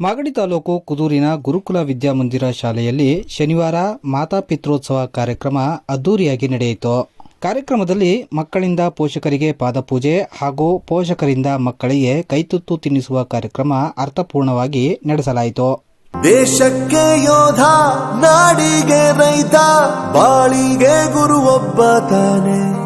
ಮಾಗಡಿ ತಾಲೂಕು ಕುದೂರಿನ ಗುರುಕುಲ ವಿದ್ಯಾಮಂದಿರ ಶಾಲೆಯಲ್ಲಿ ಶನಿವಾರ ಮಾತಾ ಮಾತಾಪಿತ್ರೋತ್ಸವ ಕಾರ್ಯಕ್ರಮ ಅದ್ದೂರಿಯಾಗಿ ನಡೆಯಿತು. ಕಾರ್ಯಕ್ರಮದಲ್ಲಿ ಮಕ್ಕಳಿಂದ ಪೋಷಕರಿಗೆ ಪಾದಪೂಜೆ ಹಾಗೂ ಪೋಷಕರಿಂದ ಮಕ್ಕಳಿಗೆ ಕೈತುತ್ತು ತಿನ್ನಿಸುವ ಕಾರ್ಯಕ್ರಮ ಅರ್ಥಪೂರ್ಣವಾಗಿ ನಡೆಸಲಾಯಿತು. ದೇಶಕ್ಕೆ ಯೋಧ, ನಾಡಿಗೆ ರೈತ, ಬಾಳಿಗೆ ಗುರು ಒಬ್ಬ ತಾನೆ.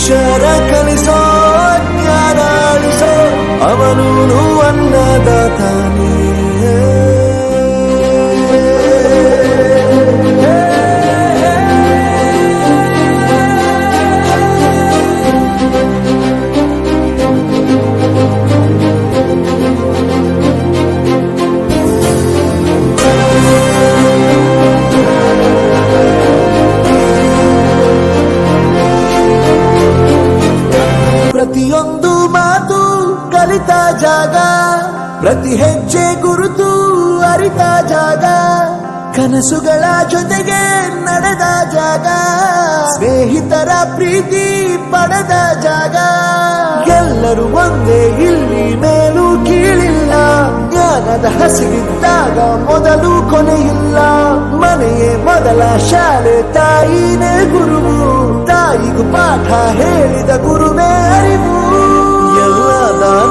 ಅಕ್ಷರ ಕಲಿಸೋ ಜ್ಞಾನ ಅಳಿಸೋ ಅವನೂನು ಅನ್ನದಾತಾನೆ ಎಲ್ಲರೂ ಒಂದೇ, ಇಲ್ಲಿ ಮೇಲೂ ಕೀಳಿಲ್ಲ. ಜ್ಞಾನದ ಹಸಿವಿದ್ದಾಗ ಮೊದಲು ಕೊನೆಯಿಲ್ಲ. ಮನೆಯೇ ಮೊದಲ ಶಾಲೆ, ತಾಯಿನೇ ಗುರುವು. ತಾಯಿಗೂ ಪಾಠ ಹೇಳಿದ ಗುರುವೇ ಅರಿವು.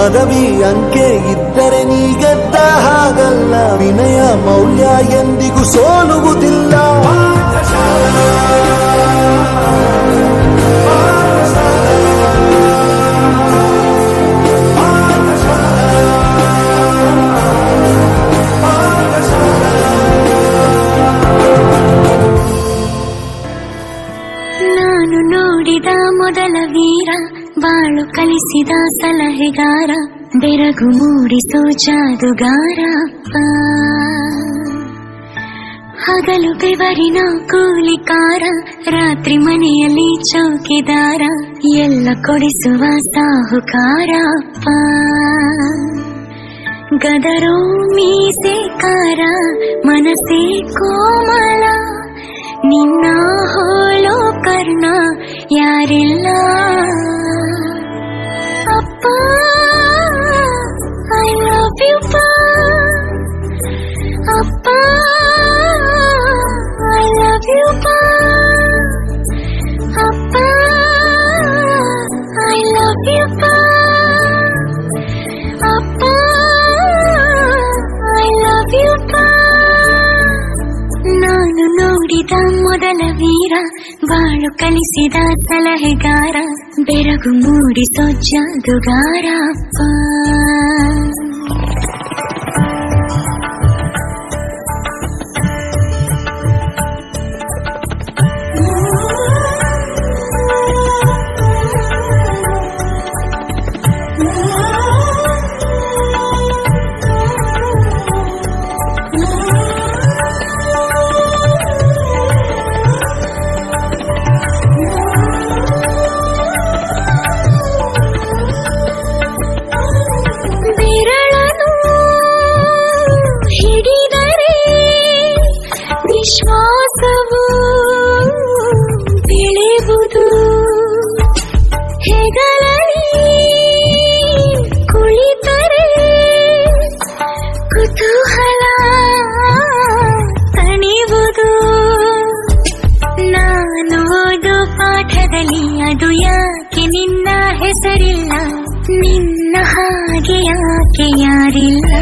ಪದವಿ ಅಂಕೆ ಇದ್ದರೆ ನೀ ಗೆದ್ದ ಹಾಗಲ್ಲ. ವಿನಯ ಮೌಲ್ಯ ಎಂದಿಗೂ ಸೋಲುವುದಿಲ್ಲ. ನಾನು ನೋಡಿದ ಮೊದಲ ವೀರ ಬಾಳು ಕಲಿಸಿದ ಸಲಹೆಗಾರ ಬೆರಗು ಮೂಡಿಸೋ ಜಾದುಗಾರ. ಹಗಲು ಬೆವರಿನ ಕೂಲಿಕಾರ ರಾತ್ರಿ ಮನೆಯಲ್ಲಿ ಚೌಕಿದಾರ, ಎಲ್ಲ ಕೊಡಿಸುವ ಸಾಹುಕಾರ. ಗದರೋ ಮೀಸೆಕಾರ ಮನಸ್ಸೇ ಕೋಮಲ ನಿನ್ನ ಹೋಲೋ ಕರ್ಣ ಯಾರಿಲ್ಲ I love you, Pa. Appa. ಬಾಳು ಕಲಿಸಿದ ಸಲಹೆಗಾರ ಬೆರಗು ಮೂಡಿಸೋ ಜಾದುಗಾರಪ್ಪ ಯಾಕೆ ಯಾರಿಲ್ಲ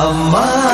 Amma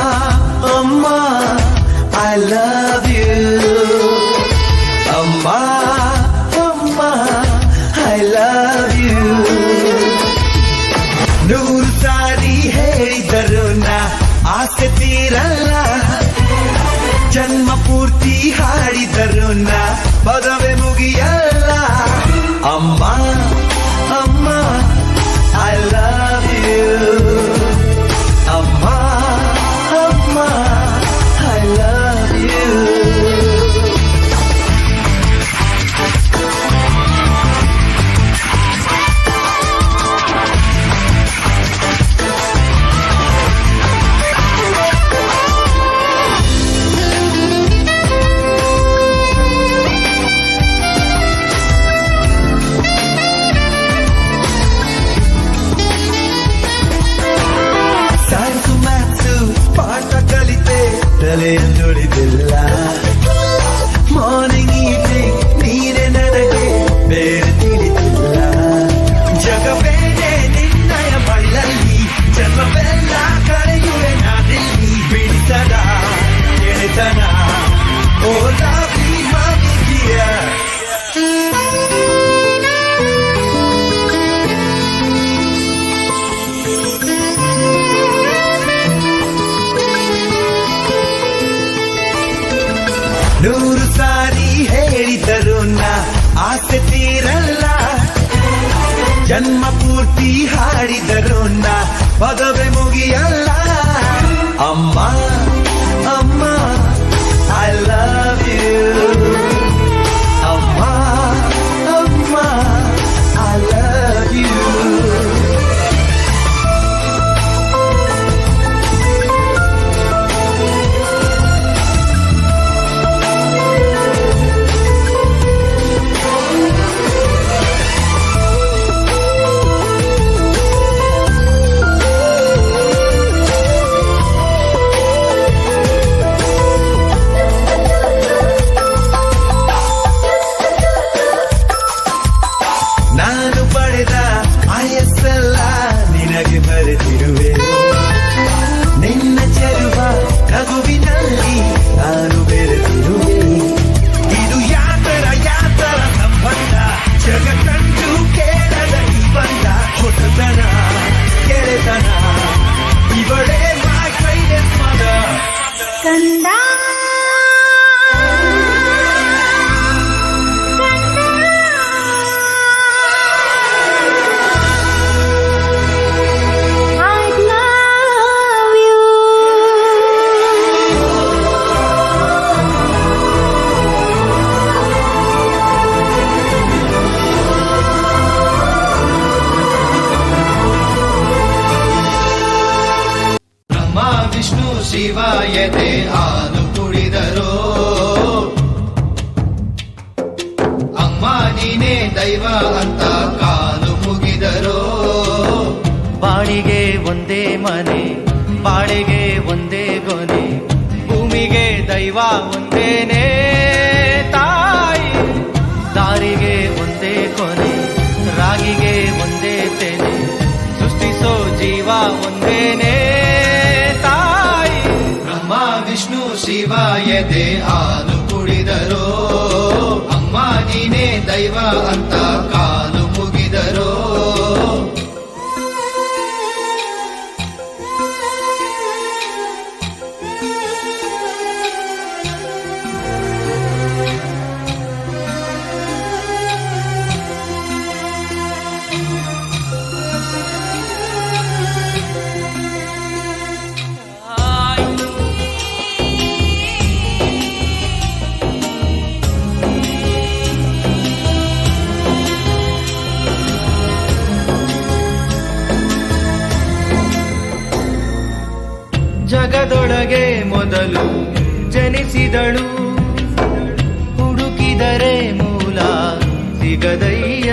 ಜನ್ಮ ಪೂರ್ತಿ ಹಾಡಿದರೋನ್ನ ಪದವೆ ಮುಗಿಯಲ್ಲ. ಅಮ್ಮ. Sunday. ದೈವ ಅಂತ ಕಾಲು ಮುಗಿದರೋ. ಬಾಳಿಗೆ ಒಂದೇ ಮನೆ ಬಾಳಿಗೆ ಒಂದೇ ಗೊನೆ ಭೂಮಿಗೆ ದೈವ ಒಂದೇನೆ ತಾಯಿ. ದಾರಿಗೆ ಒಂದೇ ಕೊನೆ ರಾಗಿಗೆ ಒಂದೇ ತೆನೆ ಸೃಷ್ಟಿಸೋ ಜೀವ ಒಂದೇನೆ ತಾಯಿ. ಬ್ರಹ್ಮ ವಿಷ್ಣು ಶಿವ ಎದೆ ಹಾಲು ಕುಡಿದರೋ. ನೀನೇ ದೈವ ಅಂತ ಕಾಲು ಜಗದೊಳಗೆ ಮೊದಲು ಜನಿಸಿದಳು. ಹುಡುಕಿದರೆ ಮೂಲ ಸಿಗದಯ್ಯ.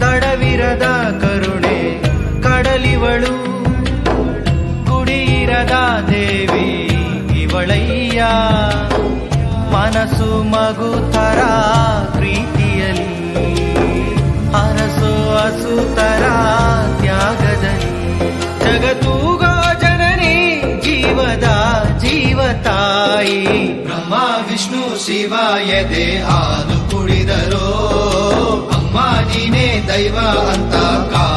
ದಡವಿರದ ಕರುಣೆ ಕಡಲಿವಳು. ಕುಡಿಯಿರದ ದೇವಿ ಇವಳಯ್ಯ. ಮನಸ್ಸು ಮಗು ತರ ವಿಷ್ಣು ಶಿವ ಎದೆ ಹಾಲು ಕುಡಿದರೋ. ಅಮ್ಮಾಜಿನೇ ದೈವ ಅಂತ ಕಾಲು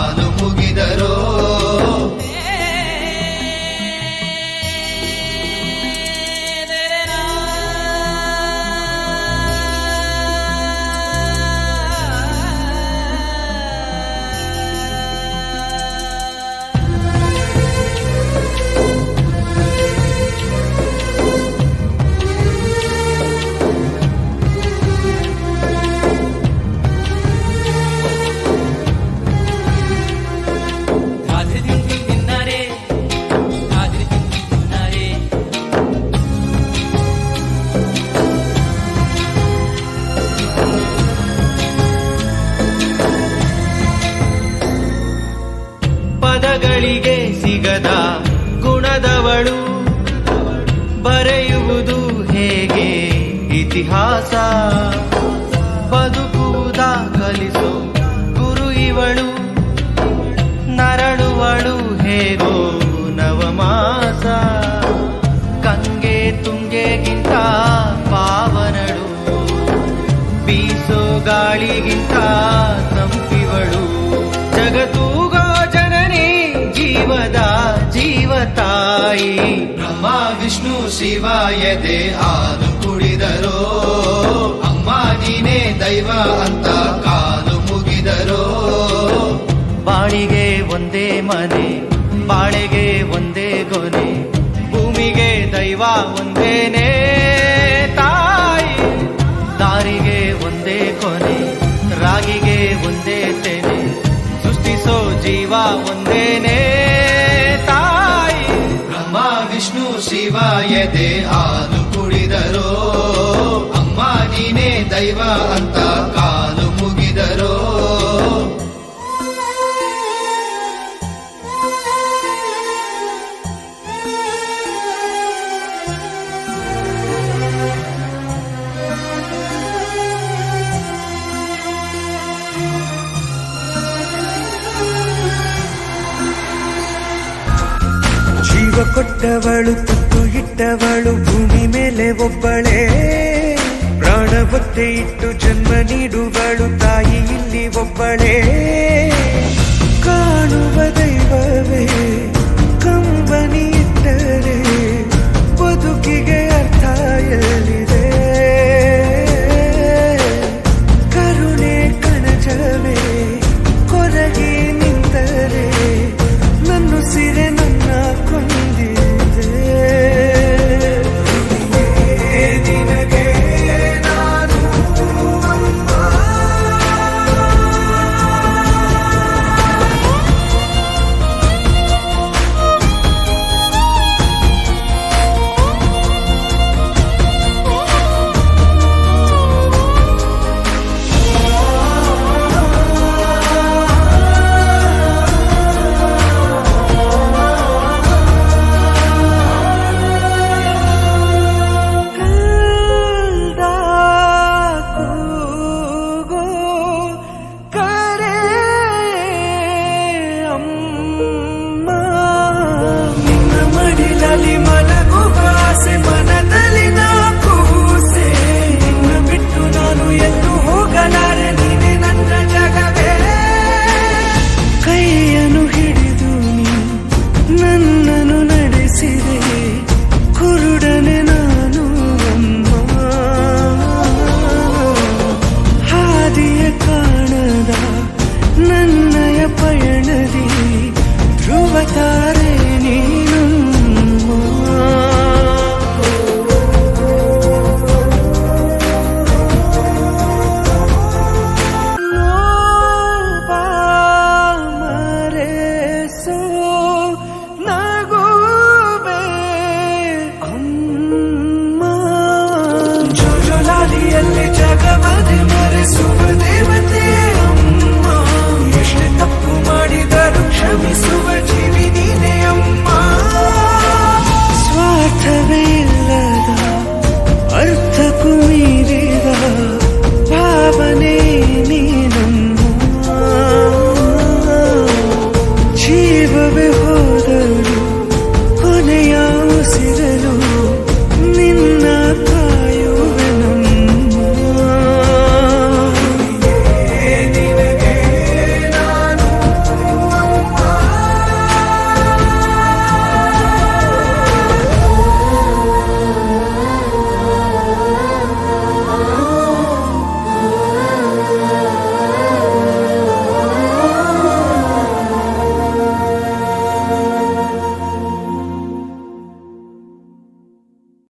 ಗಾಳಿಗಿಂತ ತಂಪಿವಳು. ಜಗತ್ತೂಗೋ ಜನನಿ ಜೀವದ ಜೀವ ತಾಯಿ ಬ್ರಹ್ಮ ವಿಷ್ಣು ಶಿವಾಯದೆ ಎದೆ ಹಾಲು ಕುಡಿದರೋ. ಅಮ್ಮ ನೀನೇ ದೈವ ಅಂತ ಕಾಲು ಮುಗಿದರೋ. ಬಾಳಿಗೆ ಒಂದೇ ಮನೆ ಬಾಳೆಗೆ ಒಂದೇ ಗೊನೆ. ಭೂಮಿಗೆ ದೈವ ಒಂದೇನೆ ತಾಯಿ. ದಾರಿಗೆ ಒಂದೇ ಕೊನೆ. ರಾಗಿಗೆ ಒಂದೇ ತೆನೆ, ಸೃಷ್ಟಿಸೋ ಜೀವ ಒಂದೇನೆ ತಾಯಿ. ಬ್ರಹ್ಮ, ವಿಷ್ಣು, ಶಿವ ಎದೆ ಹಾಲು ಕುಡಿದರೋ, ಅಮ್ಮ, ನೀನೇ ದೈವ ಅಂತ ಕೊಟ್ಟವಳು ತುತ್ತು ಇಟ್ಟವಳು ಭೂಮಿ ಮೇಲೆ ಒಬ್ಬಳೇ ಪ್ರಾಣ ಒತ್ತೆ ಇಟ್ಟು ಜನ್ಮ ನೀಡುವಳು ತಾಯಿ ಇಲ್ಲಿ ಒಬ್ಬಳೇ ಕಾಣುವ ದೈವವೇ